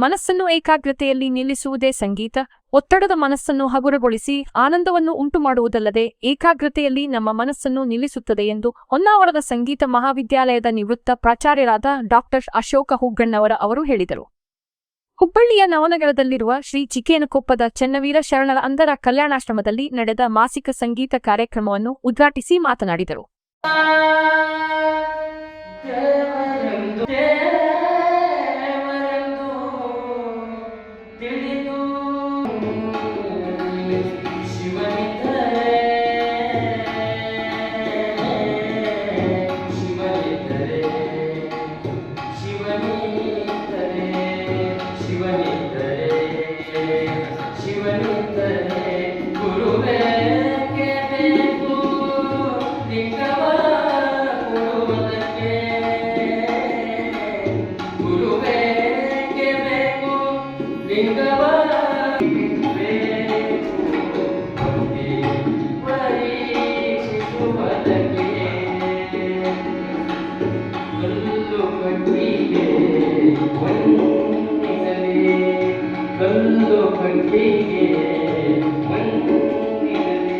ಮನಸ್ಸನ್ನು ಏಕಾಗ್ರತೆಯಲ್ಲಿ ನಿಲ್ಲಿಸುವುದೇ ಸಂಗೀತ. ಒತ್ತಡದ ಮನಸ್ಸನ್ನು ಹಗುರಗೊಳಿಸಿ ಆನಂದವನ್ನು ಉಂಟುಮಾಡುವುದಲ್ಲದೆ ಏಕಾಗ್ರತೆಯಲ್ಲಿ ನಮ್ಮ ಮನಸ್ಸನ್ನು ನಿಲ್ಲಿಸುತ್ತದೆ ಎಂದು ಹೊನ್ನಾವರದ ಸಂಗೀತ ಮಹಾವಿದ್ಯಾಲಯದ ನಿವೃತ್ತ ಪ್ರಾಚಾರ್ಯರಾದ ಡಾಕ್ಟರ್ ಅಶೋಕ ಹುಗ್ಗಣ್ಣವರ ಅವರು ಹೇಳಿದರು. ಹುಬ್ಬಳ್ಳಿಯ ನವನಗರದಲ್ಲಿರುವ ಶ್ರೀ ಚಿಕ್ಕೇನಕೊಪ್ಪದ ಚೆನ್ನವೀರ ಶರಣರ ಅಂಧರ ಕಲ್ಯಾಣಾಶ್ರಮದಲ್ಲಿ ನಡೆದ ಮಾಸಿಕ ಸಂಗೀತ ಕಾರ್ಯಕ್ರಮವನ್ನು ಉದ್ಘಾಟಿಸಿ ಮಾತನಾಡಿದರು. ಕಟ್ಟಿಗೆ ಮಣ್ಣಿನಲ್ಲಿ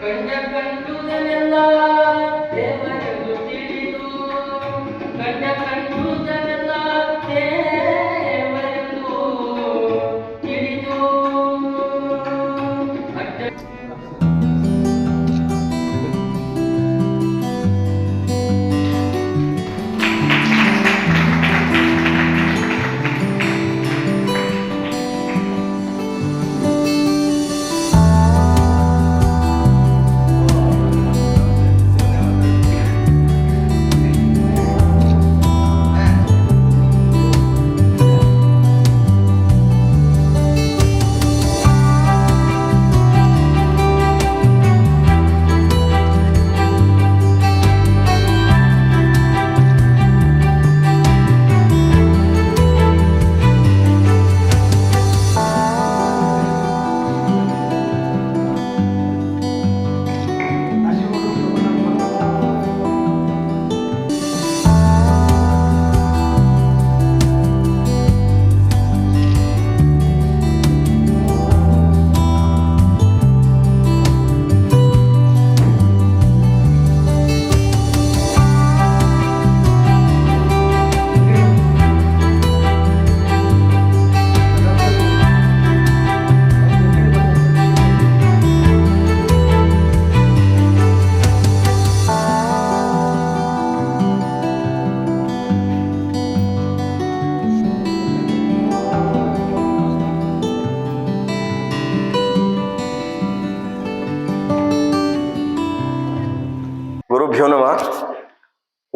ಕಂಡ ಕಂಡುದನೆಲ್ಲ ದೇವರೆಂದು ತಿಳಿದು ಕಂಡ ಕಂಡುದನೆಲ್ಲ ದೇವರೆಂದು ತಿಳಿದು. ಅಡ್ಡ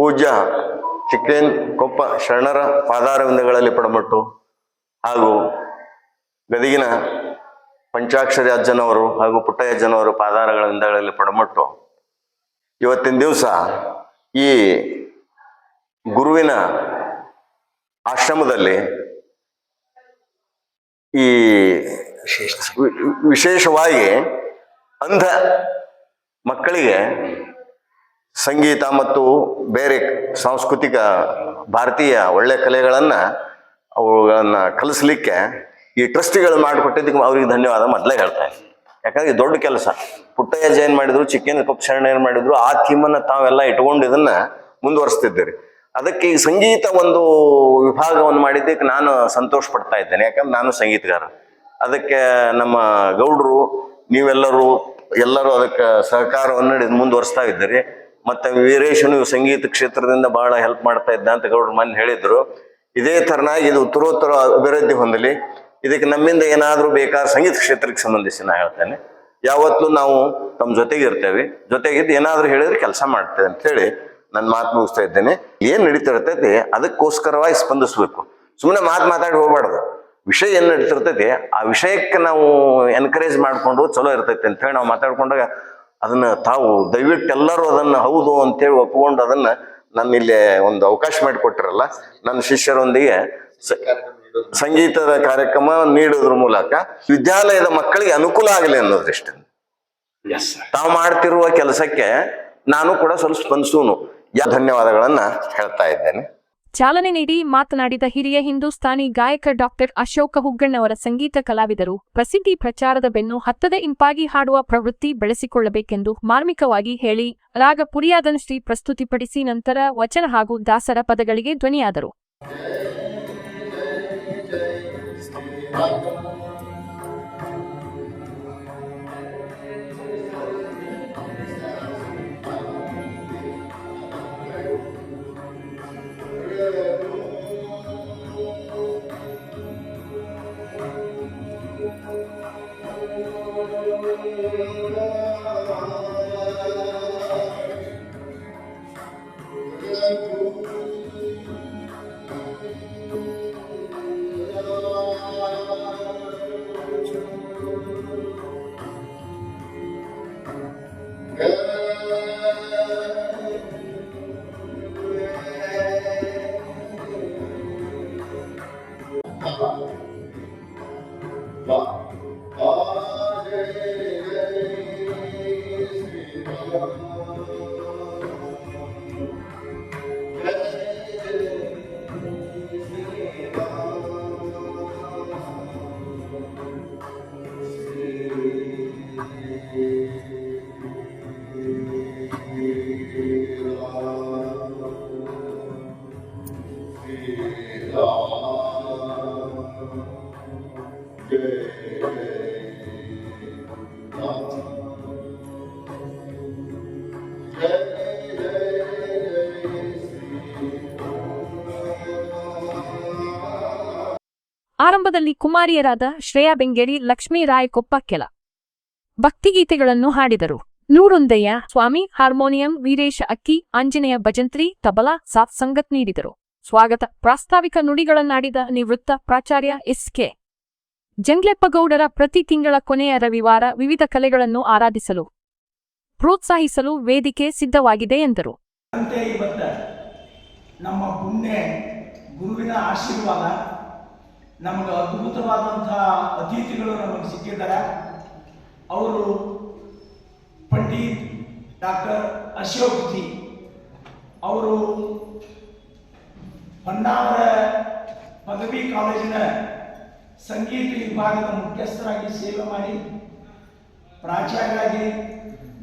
ಪೂಜ್ಯ ಚಿಕ್ಕೇನ್ ಕೊಪ್ಪ ಶರಣರ ಪಾದಾರವಿಂದಗಳಲ್ಲಿ ಪಡಮಟ್ಟು ಹಾಗೂ ಗದಗಿನ ಪಂಚಾಕ್ಷರಿ ಅಜ್ಜನವರು ಹಾಗೂ ಪುಟ್ಟಯ್ಯ ಅಜ್ಜನವರು ಪಾದಾರಗಳ ವಿಂದಗಳಲ್ಲಿ ಪಡಮಟ್ಟು. ಇವತ್ತಿನ ದಿವಸ ಈ ಗುರುವಿನ ಆಶ್ರಮದಲ್ಲಿ ಈ ವಿಶೇಷವಾಗಿ ಅಂಧ ಮಕ್ಕಳಿಗೆ ಸಂಗೀತ ಮತ್ತು ಬೇರೆ ಸಾಂಸ್ಕೃತಿಕ ಭಾರತೀಯ ಒಳ್ಳೆ ಕಲೆಗಳನ್ನು ಅವುಗಳನ್ನು ಕಲಿಸ್ಲಿಕ್ಕೆ ಈ ಟ್ರಸ್ಟಿಗಳು ಮಾಡಿಕೊಟ್ಟಿದ್ದಕ್ಕೆ ಅವ್ರಿಗೆ ಧನ್ಯವಾದ ಮೊದಲೇ ಹೇಳ್ತಾರೆ ಯಾಕಂದ್ರೆ ಇದು ದೊಡ್ಡ ಕೆಲಸ. ಪುಟ್ಟಯ್ಯ ಜೈನ್ ಮಾಡಿದ್ರು ಚಿಕ್ಕನ ಶರಣ ಏನ್ ಮಾಡಿದ್ರು, ಆ ಥೀಮನ್ನು ತಾವೆಲ್ಲ ಇಟ್ಕೊಂಡು ಇದನ್ನ ಮುಂದುವರಿಸ್ತಿದ್ದೀರಿ. ಅದಕ್ಕೆ ಈ ಸಂಗೀತ ಒಂದು ವಿಭಾಗವನ್ನು ಮಾಡಿದ್ದಕ್ಕೆ ನಾನು ಸಂತೋಷ ಪಡ್ತಾ ಇದ್ದೇನೆ. ಯಾಕಂದ್ರೆ ನಾನು ಸಂಗೀತಗಾರ. ಅದಕ್ಕೆ ನಮ್ಮ ಗೌಡರು, ನೀವೆಲ್ಲರೂ, ಎಲ್ಲರೂ ಅದಕ್ಕೆ ಸಹಕಾರವನ್ನು ಮುಂದುವರಿಸ್ತಾ ಇದ್ದೀರಿ. ಮತ್ತೆ ವೀರೇಶನು ಸಂಗೀತ ಕ್ಷೇತ್ರದಿಂದ ಬಹಳ ಹೆಲ್ಪ್ ಮಾಡ್ತಾ ಇದ್ದ ಅಂತ ಗೌಡ್ರು ಮನ್ ಹೇಳಿದ್ರು. ಇದೇ ತರನಾಗಿ ಇದು ಉತ್ತರೋತ್ತರ ಅಭಿವೃದ್ಧಿ ಹೊಂದಲಿ. ಇದಕ್ಕೆ ನಮ್ಮಿಂದ ಏನಾದರೂ ಬೇಕಾದ ಸಂಗೀತ ಕ್ಷೇತ್ರಕ್ಕೆ ಸಂಬಂಧಿಸಿ ನಾ ಹೇಳ್ತೇನೆ. ಯಾವತ್ತೂ ನಾವು ತಮ್ಮ ಜೊತೆಗೆ ಇರ್ತೇವೆ. ಜೊತೆಗಿದ್ದು ಏನಾದರೂ ಹೇಳಿದ್ರೆ ಕೆಲಸ ಮಾಡ್ತೇವೆ ಅಂತ ಹೇಳಿ ನನ್ನ ಮಾತು ಮುಗಿಸ್ತಾ ಇದ್ದೇನೆ. ಏನು ನಡೀತಿರ್ತೈತಿ ಅದಕ್ಕೋಸ್ಕರವಾಗಿ ಸ್ಪಂದಿಸ್ಬೇಕು. ಸುಮ್ಮನೆ ಮಾತು ಮಾತಾಡಿ ಹೋಗ್ಬಾರ್ದು. ವಿಷಯ ಏನು ನಡೀತಿರ್ತೈತಿ ಆ ವಿಷಯಕ್ಕೆ ನಾವು ಎನ್ಕರೇಜ್ ಮಾಡ್ಕೊಂಡು ಚಲೋ ಇರ್ತೈತಿ ಅಂತ ಹೇಳಿ ನಾವು ಮಾತಾಡ್ಕೊಂಡಾಗ ಅದನ್ನ ತಾವು ದಯವಿಟ್ಟು ಎಲ್ಲರೂ ಅದನ್ನ ಹೌದು ಅಂತೇಳಿ ಒಪ್ಕೊಂಡು ಅದನ್ನ ನನ್ನ ಇಲ್ಲಿ ಒಂದು ಅವಕಾಶ ಮಾಡಿಕೊಟ್ಟಿರಲ್ಲ ನನ್ನ ಶಿಷ್ಯರೊಂದಿಗೆ ಸಂಗೀತದ ಕಾರ್ಯಕ್ರಮ ನೀಡೋದ್ರ ಮೂಲಕ ವಿದ್ಯಾಲಯದ ಮಕ್ಕಳಿಗೆ ಅನುಕೂಲ ಆಗಲಿ ಅನ್ನೋ ದೃಷ್ಟಿಯಿಂದ. ತಾವು ಮಾಡ್ತಿರುವ ಕೆಲಸಕ್ಕೆ ನಾನು ಕೂಡ ಸ್ವಲ್ಪ ಸ್ಪಂದಿಸೂನು ಯಾ ಧನ್ಯವಾದಗಳನ್ನ ಹೇಳ್ತಾ ಇದ್ದೇನೆ. ಚಾಲನೆ ನೀಡಿ ಮಾತನಾಡಿದ ಹಿರಿಯ ಹಿಂದೂಸ್ತಾನಿ ಗಾಯಕ ಡಾಕ್ಟರ್ ಅಶೋಕ ಹುಗ್ಗಣ್ಣವರ ಸಂಗೀತ ಕಲಾವಿದರು, ಪ್ರಸಿದ್ಧಿ ಪ್ರಚಾರದ ಬೆನ್ನು ಹತ್ತದ ಇಂಪಾಗಿ ಹಾಡುವ ಪ್ರವೃತ್ತಿ ಬೆಳೆಸಿಕೊಳ್ಳಬೇಕೆಂದು ಮಾರ್ಮಿಕವಾಗಿ ಹೇಳಿ, ರಾಗ ಪುರಿಯಾದನ್ ಶ್ರೀ ಪ್ರಸ್ತುತಿಪಡಿಸಿ ನಂತರ ವಚನ ಹಾಗೂ ದಾಸರ ಪದಗಳಿಗೆ ಧ್ವನಿಯಾದರು. Wow. Thank you. ಆರಂಭದಲ್ಲಿ ಕುಮಾರಿಯರಾದ ಶ್ರೇಯಾ ಬೆಂಗೇರಿ, ಲಕ್ಷ್ಮೀ ರಾಯ್ ಕೆಲ ಭಕ್ತಿಗೀತೆಗಳನ್ನು ಹಾಡಿದರು. ನೂರುಂದಯ್ಯ ಸ್ವಾಮಿ ಹಾರ್ಮೋನಿಯಂ ವೀರೇಶ ಅಕ್ಕಿ, ಆಂಜನೇಯ ಭಜಂತ್ರಿ, ತಬಲಾ ಸಾತ್ ಸಂಗತ್ ನೀಡಿದರು. ಸ್ವಾಗತ. ಪ್ರಾಸ್ತಾವಿಕ ನುಡಿಗಳನ್ನಾಡಿದ ನಿವೃತ್ತ ಪ್ರಾಚಾರ್ಯ ಎಸ್ಕೆ ಜಂಗ್ಲೆಪ್ಪಗೌಡರ ಪ್ರತಿ ತಿಂಗಳ ಕೊನೆಯ ರವಿವಾರ ವಿವಿಧ ಕಲೆಗಳನ್ನು ಆರಾಧಿಸಲು, ಪ್ರೋತ್ಸಾಹಿಸಲು ವೇದಿಕೆ ಸಿದ್ಧವಾಗಿದೆ ಎಂದರು. ನಮ್ಮ ಪುಣ್ಯ ಗುರುವಿನ ಆಶೀರ್ವಾದ. ನಮಗೆ ಅದ್ಭುತವಾದಂತಹ ಅತಿಥಿಗಳು ನಮಗೆ ಸಿಕ್ಕಿದ್ದಾರೆ. ಅವರು ಪಂಡಿತ್ ಡಾಕ್ಟರ್ ಅಶೋಕ್ ಜಿ. ಅವರು ಹೊನ್ನಾವರ ಪದವಿ ಕಾಲೇಜಿನ ಸಂಗೀತ ವಿಭಾಗದ ಮುಖ್ಯಸ್ಥರಾಗಿ ಸೇವೆ ಮಾಡಿ, ಪ್ರಾಚಾರ್ಯರಾಗಿ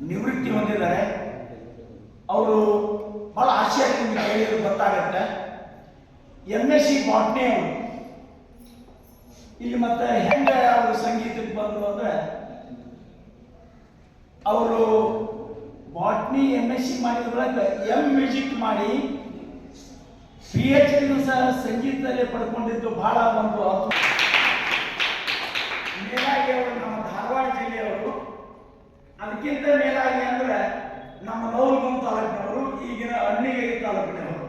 ನಿವೃತ್ತಿ ಹೊಂದಿದ್ದಾರೆ. ಅವರು ಬಹಳ ಆಶ್ಚರ್ಯದಿಂದ ಕೇಳಿದ್ರು ಗೊತ್ತಾಗತ್ತೆ. ಎಂ ಎಸ್ ಸಿ ಬಾಟ್ನೆ ಅವರು ಇಲ್ಲಿ ಮತ್ತೆ ಹೆಂಗ ಅವರು ಸಂಗೀತಕ್ಕೆ ಬಂದರು ಅಂದ್ರೆ ಅವರು ಬಾಟ್ನಿ ಎಂ ಎಸ್ ಸಿ ಮಾಡಿದ್ರೊಳಗೆ ಎಂ ಮ್ಯೂಸಿಕ್ ಮಾಡಿ ಪಿ ಎಚ್ ಡಿನೂ ಸಹ ಸಂಗೀತದಲ್ಲಿ ಪಡ್ಕೊಂಡಿದ್ದು ಬಹಳ ಒಂದು ಮೇಲಾಗಿ ಅವರು ನಮ್ಮ ಧಾರವಾಡ ಜಿಲ್ಲೆಯವರು. ಅದಕ್ಕಿಂತ ಮೇಲಾಗಿ ಅಂದ್ರೆ ನಮ್ಮ ನವಲಗುಂದ ತಾಲೂಕಿನವರು, ಈಗಿನ ಅಣ್ಣಿಗೇರಿ ತಾಲೂಕಿನವರು.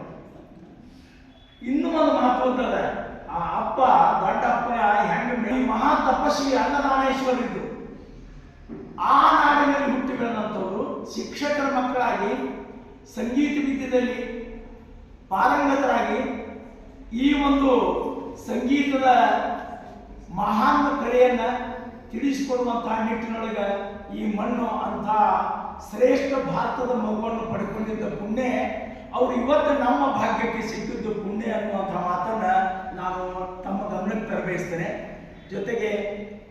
ಇನ್ನೂ ಒಂದು ಮಹತ್ವದ ಆ ಅಪ್ಪ ದೊಡ್ಡಪ್ಪನ ಹೆಂಗ ಈ ಮಹಾ ತಪಸ್ವಿ ಅನ್ನದಾನೇಶ್ವರಿದ್ದು ಆ ನಾಡಿನಲ್ಲಿ ಹುಟ್ಟಿ ಬೆಳೆದಂಥವರು ಶಿಕ್ಷಕರ ಮಕ್ಕಳಾಗಿ ಸಂಗೀತ ವಿದ್ಯದಲ್ಲಿ ಪಾರಂಗತರಾಗಿ ಈ ಒಂದು ಸಂಗೀತದ ಮಹಾನ್ ಕಲೆಯನ್ನ ತಿಳಿಸಿಕೊಡುವಂತಹ ನಿಟ್ಟಿನೊಳಗೆ ಈ ಮಣ್ಣು ಅಂತ ಶ್ರೇಷ್ಠ ಭಾರತದ ಮಗುವನ್ನು ಪಡ್ಕೊಂಡಿದ್ದ ಪುಣ್ಯ, ಅವರು ಇವತ್ತು ನಮ್ಮ ಭಾಗ್ಯಕ್ಕೆ ಸಿಕ್ಕಿದ್ದು ಪುಣ್ಯ ಅನ್ನುವಂಥ ಮಾತನ್ನ ನಾನು ತಮ್ಮ ಗಮನಕ್ಕೆ ತರಬಯಸ್ತೇನೆ. ಜೊತೆಗೆ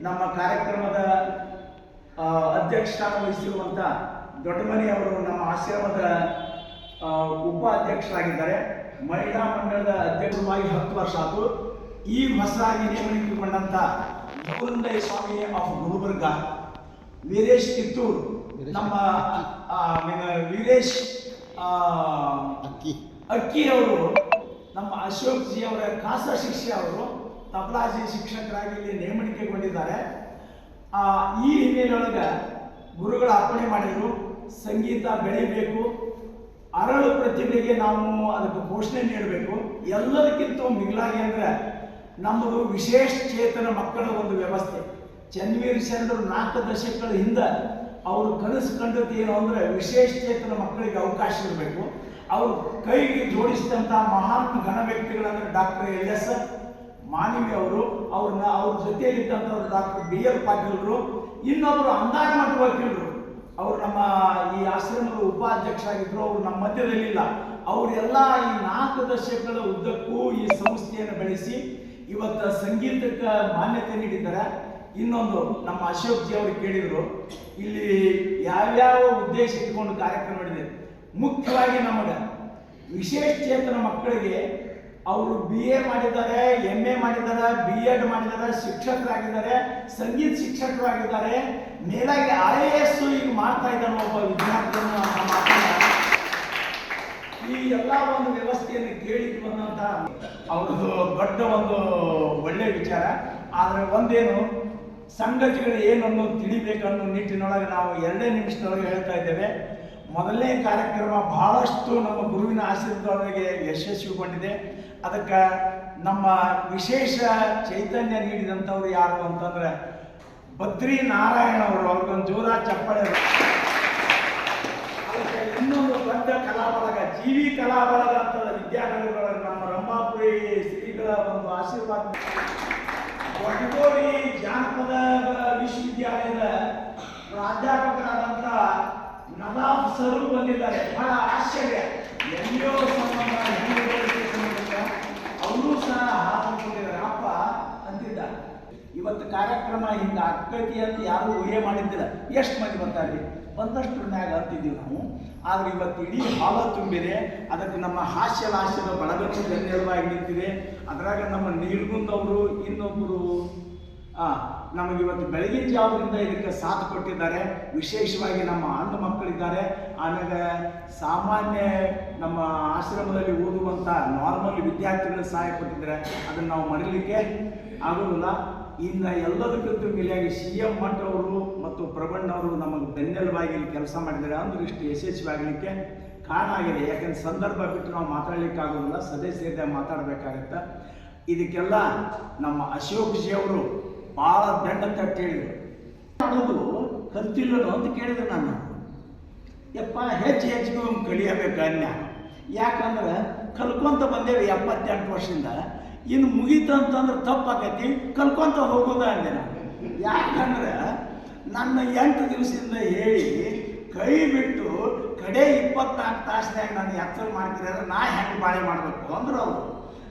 ನಮ್ಮ ಕಾರ್ಯಕ್ರಮದ ಅಧ್ಯಕ್ಷ ವಹಿಸಿರುವಂಥ ದೊಡ್ಡಮನಿ ಅವರು ನಮ್ಮ ಆಶ್ರಮದ ಆ, ಉಪಾಧ್ಯಕ್ಷರಾಗಿದ್ದಾರೆ. ಮಹಿಳಾ ಮಂಡಳದ ಅಧ್ಯಕ್ಷರಾಗಿ ಹತ್ತು ವರ್ಷ ಆಯಿತು ಈ ಹೊಸದಾಗಿ ನೇಮಕಗೊಂಡಂಥ ಗೋವಿಂದಯ್ಯ ಸ್ವಾಮಿ ಆಫ್ ಗುಲ್ಬರ್ಗ ವೀರೇಶ್ ಕಿತ್ತೂರ್ ನಮ್ಮ ವೀರೇಶ್ ಆ, ಅಕ್ಕಿ. ಅವರು ನಮ್ಮ ಅಶೋಕ್ ಜಿ ಅವರ ಖಾಸ ಶಿಷ್ಯ ಅವರು ತಬಲಾಜಿ ಶಿಕ್ಷಕರಾಗಿ ಇಲ್ಲಿ ನೇಮಣಿಕೆಗೊಂಡಿದ್ದಾರೆ ಆ, ಈ ಹಿನ್ನೆಲೆಯೊಳಗೆ ಗುರುಗಳ ಅರ್ಪಣೆ ಮಾಡಿದರು. ಸಂಗೀತ ಬೆಳಿಬೇಕು. ಅರಳು ಪ್ರತಿಭೆಗೆ ನಾವು ಅದಕ್ಕೆ ಪೋಷಣೆ ನೀಡಬೇಕು. ಎಲ್ಲದಕ್ಕಿಂತ ಮಿಗಿಲಾಗಿ ಅಂದ್ರೆ ನಮ್ಮದು ವಿಶೇಷ ಚೇತನ ಮಕ್ಕಳ ಒಂದು ವ್ಯವಸ್ಥೆ. ಚನ್ವೀರ್ ಶರಣರು ನಾಲ್ಕು ದಶಕಗಳ ಹಿಂದೆ ಅವರು ಕನಸು ಕಂಡದ್ದು ಏನು ಅಂದ್ರೆ ವಿಶೇಷ ಚೇತನ ಮಕ್ಕಳಿಗೆ ಅವಕಾಶ ಇರಬೇಕು. ಅವರು ಕೈಗೆ ಜೋಡಿಸಿದಂಥ ಮಹಾನ್ ಘನ ವ್ಯಕ್ತಿಗಳಂದ್ರೆ ಡಾಕ್ಟರ್ ಎಲ್ ಎಸ್ ಮಾನವಿ ಅವರು, ಅವ್ರನ್ನ ಅವ್ರ ಜೊತೆಯಲ್ಲಿದ್ದಂಥವ್ರು ಡಾಕ್ಟರ್ ಬಿ ಎಲ್ ಪಾಟೀಲ್ರು ಇನ್ನೊಬ್ಬರು ಅಂದಾಜು ಮಠ ವಕೀಲರು. ಅವರು ನಮ್ಮ ಈ ಆಶ್ರಮದ ಉಪಾಧ್ಯಕ್ಷರಾಗಿದ್ರು, ಅವರು ನಮ್ಮ ಮಧ್ಯದಲ್ಲಿಲ್ಲ. ಅವರೆಲ್ಲ ಈ ನಾಲ್ಕು ದಶಕಗಳ ಉದ್ದಕ್ಕೂ ಈ ಸಂಸ್ಥೆಯನ್ನು ಬೆಳೆಸಿ ಇವತ್ತು ಸಂಗೀತಕ್ಕೆ ಮಾನ್ಯತೆ ನೀಡಿದ್ದಾರೆ. ಇನ್ನೊಂದು ನಮ್ಮ ಅಶೋಕ್ ಜಿ ಅವರು ಕೇಳಿದರು, ಇಲ್ಲಿ ಯಾವ್ಯಾವ ಉದ್ದೇಶ ಇಟ್ಕೊಂಡು ಕಾರ್ಯಕ್ರಮ ನಡೆದಿದೆ. ಮುಖ್ಯವಾಗಿ ನಮಗೆ ವಿಶೇಷ ಚೇತನ ಮಕ್ಕಳಿಗೆ ಅವರು ಬಿ ಎ ಮಾಡಿದ್ದಾರೆ ಎಂ ಎ ಮಾಡಿದ್ದಾರೆ ಬಿ ಎಡ್ ಮಾಡಿದ್ದಾರೆ, ಶಿಕ್ಷಕರಾಗಿದ್ದಾರೆ, ಸಂಗೀತ ಶಿಕ್ಷಕರಾಗಿದ್ದಾರೆ ಮೇಲಾಗಿ ಐ ಎ ಎಸ್ ಈಗ ಮಾಡ್ತಾ ಇದ್ದಾನೆ ಒಬ್ಬ ವಿದ್ಯಾರ್ಥಿಯನ್ನು ಈ ಎಲ್ಲ ಒಂದು ವ್ಯವಸ್ಥೆಯನ್ನು ಕೇಳಿ ಬಂದಂತ ಅವ್ರದ್ದು ದೊಡ್ಡ ಒಂದು ಒಳ್ಳೆ ವಿಚಾರ. ಆದರೆ ಒಂದೇನು, ಸಂಗತಿಗಳು ಏನನ್ನು ತಿಳಿಬೇಕನ್ನೋ ನಿಟ್ಟಿನೊಳಗೆ ನಾವು ಎರಡೇ ನಿಮಿಷದೊಳಗೆ ಹೇಳ್ತಾ ಇದ್ದೇವೆ. ಮೊದಲನೇ ಕಾರ್ಯಕ್ರಮ ಬಹಳಷ್ಟು ನಮ್ಮ ಗುರುವಿನ ಆಶೀರ್ವಾದಗೆ ಯಶಸ್ವಿಗೊಂಡಿದೆ ಅದಕ್ಕೆ ನಮ್ಮ ವಿಶೇಷ ಚೈತನ್ಯ ನೀಡಿದಂಥವ್ರು ಯಾರು ಅಂತಂದ್ರೆ ಬದ್ರಿ ನಾರಾಯಣ ಅವರು, ಅವ್ರಿಗೊಂದು ಜೋರ ಚಪ್ಪಳೆ ಅದಕ್ಕೆ ಇನ್ನೊಂದು ದೊಡ್ಡ ಕಲಾಬಳಗ ಜೀವಿ ಕಲಾಬಳಗ ಅಂತ ವಿದ್ಯಾನಗರಗಳ ನಮ್ಮ ರಂಭಾಪುರಿ ಶ್ರೀಗಳ ಒಂದು ಆಶೀರ್ವಾದ. ಕೊಟ್ಟಗೋಡಿ ಜಾನಪದ ವಿಶ್ವವಿದ್ಯಾಲಯದ ಪ್ರಾಧ್ಯಾಪಕರಾದಂಥ ನವಾಬ್ ಸರು ಬಂದಿದ್ದಾರೆ. ಬಹಳ ಆಶ್ಚರ್ಯ. ಎಲ್ಲಿಯೋ ಸಂಬಂಧ ಅವರು ಸಹ ಹಾಕೊಂಡಿದ್ದಾರೆ ಅಪ್ಪ, ಅಂತಿದ್ದ. ಇವತ್ತು ಕಾರ್ಯಕ್ರಮ ಹಿಂಗ ಆಗ್ತೈತಿ ಅಂತ ಯಾರು ಊಹೆ ಮಾಡಿದ್ದಿಲ್ಲ. ಎಷ್ಟು ಮಂದಿ ಬರ್ತಾರೆ ಒಂದಷ್ಟು ಮ್ಯಾಗ ಅಂತಿದ್ದೀವಿ ನಾವು. ಆದ್ರೆ ಇವತ್ತು ಇಡೀ ಹಾಲ ತುಂಬಿದೆ. ಅದಕ್ಕೆ ನಮ್ಮ ಹಾಸ್ಯ ಲಾಸ್ಯದ ಬಳಗಕ್ಕೆ ಧನ್ಯವಾಗಿ ನಿಂತಿದೆ ಅದ್ರಾಗ ನಮ್ಮ ನೀಲ್ಗುಂದವರು ಇನ್ನೊಬ್ಬರು ಆ ನಮಗೆ ಇವತ್ತು ಬೆಳಗಿನ ಜಾವದಿಂದ ಇದಕ್ಕೆ ಸಾಥ್ ಕೊಟ್ಟಿದ್ದಾರೆ. ವಿಶೇಷವಾಗಿ ನಮ್ಮ ಹಣ್ಣು ಮಕ್ಕಳಿದ್ದಾರೆ. ಆಮೇಲೆ ಸಾಮಾನ್ಯ ನಮ್ಮ ಆಶ್ರಮದಲ್ಲಿ ಓದುವಂಥ ನಾರ್ಮಲ್ ವಿದ್ಯಾರ್ಥಿಗಳು ಸಹಾಯ ಕೊಟ್ಟಿದ್ದಾರೆ. ಅದನ್ನು ನಾವು ಮರೀಲಿಕ್ಕೆ ಆಗೋದಿಲ್ಲ. ಇನ್ನು ಎಲ್ಲದಕ್ಕಿಂತ ಮೇಲೆಯಾಗಿ ಸಿ ಎಂ ಮಠವರು ಅವರು ಮತ್ತು ಪ್ರಬಣ್ಣವರು ನಮಗೆ ಬೆನ್ನೆಲುಬಾಗಿ ಕೆಲಸ ಮಾಡಿದ್ದಾರೆ. ಅಂದ್ರೆ ಇಷ್ಟು ಯಶಸ್ವಿಯಾಗಲಿಕ್ಕೆ ಕಾರಣ ಆಗಿದೆ. ಯಾಕಂದ್ರೆ ಸಂದರ್ಭ ಬಿಟ್ಟು ನಾವು ಮಾತಾಡ್ಲಿಕ್ಕೆ ಆಗೋದಿಲ್ಲ. ಸದಸ್ಯರಿದ್ದ ಮಾತಾಡಬೇಕಾಗತ್ತೆ. ಇದಕ್ಕೆಲ್ಲ ನಮ್ಮ ಅಶೋಕ್ ಜಿ ಅವರು ಭಾಳ ದಂಡ ಅಂತ ಹೇಳಿದ್ರು ಮಾಡೋದು ಕಲ್ತಿಲ್ಲೋ ಅಂತ ಕೇಳಿದ್ರು ನಾನು. ಯಪ್ಪ, ಹೆಚ್ಚು ಹೆಚ್ಚಿಗೆ ಕಲಿಯಬೇಕು ಅನ್ಯ. ಯಾಕಂದ್ರೆ ಕಲ್ಕೊಂತ ಬಂದೇವೆ ಎಪ್ಪತ್ತೆಂಟು ವರ್ಷದಿಂದ. ಇನ್ನು ಮುಗೀತು ಅಂತಂದ್ರೆ ತಪ್ಪಾಕೈತಿ ಕಲ್ಕೊಂತ ಹೋಗೋದ ಅಂದೆ ನಾನು. ಯಾಕಂದ್ರೆ ನನ್ನ ಎಂಟು ದಿವಸದಿಂದ ಹೇಳಿ ಕೈ ಬಿಟ್ಟು ಕಡೆ ಇಪ್ಪತ್ನಾಲ್ಕು ತಾಸ್ನಾಗ ನಾನು ಎಚ್ಚರ ಮಾಡ್ತಿದ್ರೆ ನಾ ಹೆಂಗೆ ಬಾಳೆ ಮಾಡಬೇಕು ಅಂದ್ರೆ ಅವರು.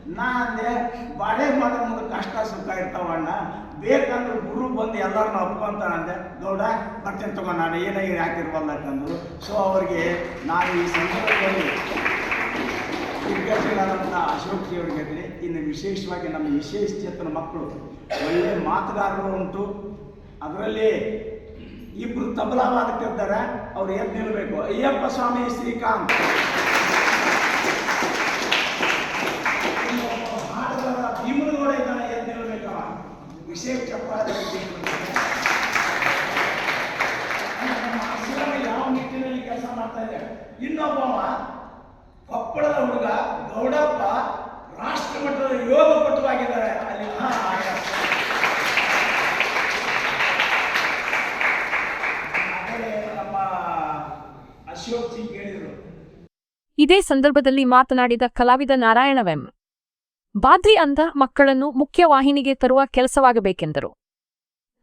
ನಾ ಅಂದೆ, ಬಾಳೆ ಮಾಡೋ ಕಷ್ಟ ಸುಖ ಇರ್ತಾವಣ್ಣ. ಬೇಕಂದ್ರೆ ಗುರು ಬಂದು ಎಲ್ಲರನ್ನ ಒಪ್ಕೊಂತ ಅಂದೆ. ಗೌಡ ಬರ್ತೇನೆ ತಗೋ, ನಾನು ಏನಾಗಿ ಹಾಕಿರ್ವಲ್ಲ ಅಂತಂದ್ರು. ಸೊ ಅವರಿಗೆ ನಾನು ಈ ಸಂದರ್ಭದಲ್ಲಿ ದಿಗ್ಗಜರಾದಂಥ ಅಶೋಕ್ ಜಿ ಅವರಿಗೆ ಇನ್ನು ವಿಶೇಷವಾಗಿ ನಮ್ಮ ವಿಶೇಷ ಚೇತನ ಮಕ್ಕಳು, ಒಳ್ಳೆ ಮಾತುಗಾರರು ಉಂಟು. ಅದರಲ್ಲಿ ಇಬ್ಬರು ತಬಲಾ ಇದ್ದಾರೆ ಅವ್ರು ಎದ್ದು ನಿಲ್ಲಬೇಕು ಅಯ್ಯಪ್ಪ ಸ್ವಾಮಿ ಶ್ರೀಕಾಂತ್ ಇನ್ನೊಬ್ಬ ಹಾಡುಗಾರ ಭೀಮನಗೌಡ ಇದ್ದಾನೆ ಎದ್ದು ನಿಲ್ಲಬೇಕವ ವಿಶೇಷ ಅಪರಾಧ ನಮ್ಮ ಆಶ್ರಮ ಯಾವ ನಿಟ್ಟಿನಲ್ಲಿ ಕೆಲಸ ಮಾಡ್ತಾ ಇದೆ? ಇನ್ನೊಬ್ಬ ಕೊಪ್ಪಳದ ಹುಡುಗ ಗೌಡಪ್ಪ ರಾಷ್ಟ್ರ ಮಟ್ಟದ ಯೋಗ ಪಟುವಾಗಿದ್ದಾರೆ ಅಲ್ಲಿ ನಮ್ಮ ಅಶೋಕ್ ಸಿಂಗ್ ಹೇಳಿದರು ಇದೇ ಸಂದರ್ಭದಲ್ಲಿ ಮಾತನಾಡಿದ ಕಲಾವಿದ ನಾರಾಯಣವೆಂ. ಬಾದ್ರಿ ಅಂದ ಮಕ್ಕಳನ್ನು ಮುಖ್ಯವಾಹಿನಿಗೆ ತರುವ ಕೆಲಸವಾಗಬೇಕೆಂದರು.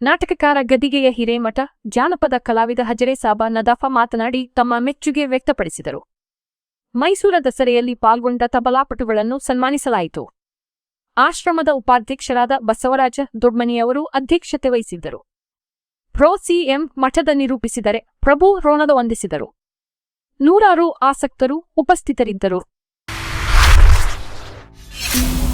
ನಾಟಕಕಾರ ಗದಿಗೆಯ ಹಿರೇಮಠ, ಜಾನಪದ ಕಲಾವಿದ ಹಜರೆ ಸಾಬ ನದಾಫ ಮಾತನಾಡಿ ತಮ್ಮ ಮೆಚ್ಚುಗೆ ವ್ಯಕ್ತಪಡಿಸಿದರು. ಮೈಸೂರ ದಸರೆಯಲ್ಲಿ ಪಾಲ್ಗೊಂಡ ತಬಲಾಪಟುಗಳನ್ನು ಸನ್ಮಾನಿಸಲಾಯಿತು. ಆಶ್ರಮದ ಉಪಾಧ್ಯಕ್ಷರಾದ ಬಸವರಾಜ ದೊಡ್ಮನಿಯವರು ಅಧ್ಯಕ್ಷತೆ ವಹಿಸಿದ್ದರು. ಪ್ರೊ ಸಿಎಂ ಮಠದ ನಿರೂಪಿಸಿದರೆ ಪ್ರಭು ರೋಣದ ವಂದಿಸಿದರು. ನೂರಾರು ಆಸಕ್ತರು ಉಪಸ್ಥಿತರಿದ್ದರು. you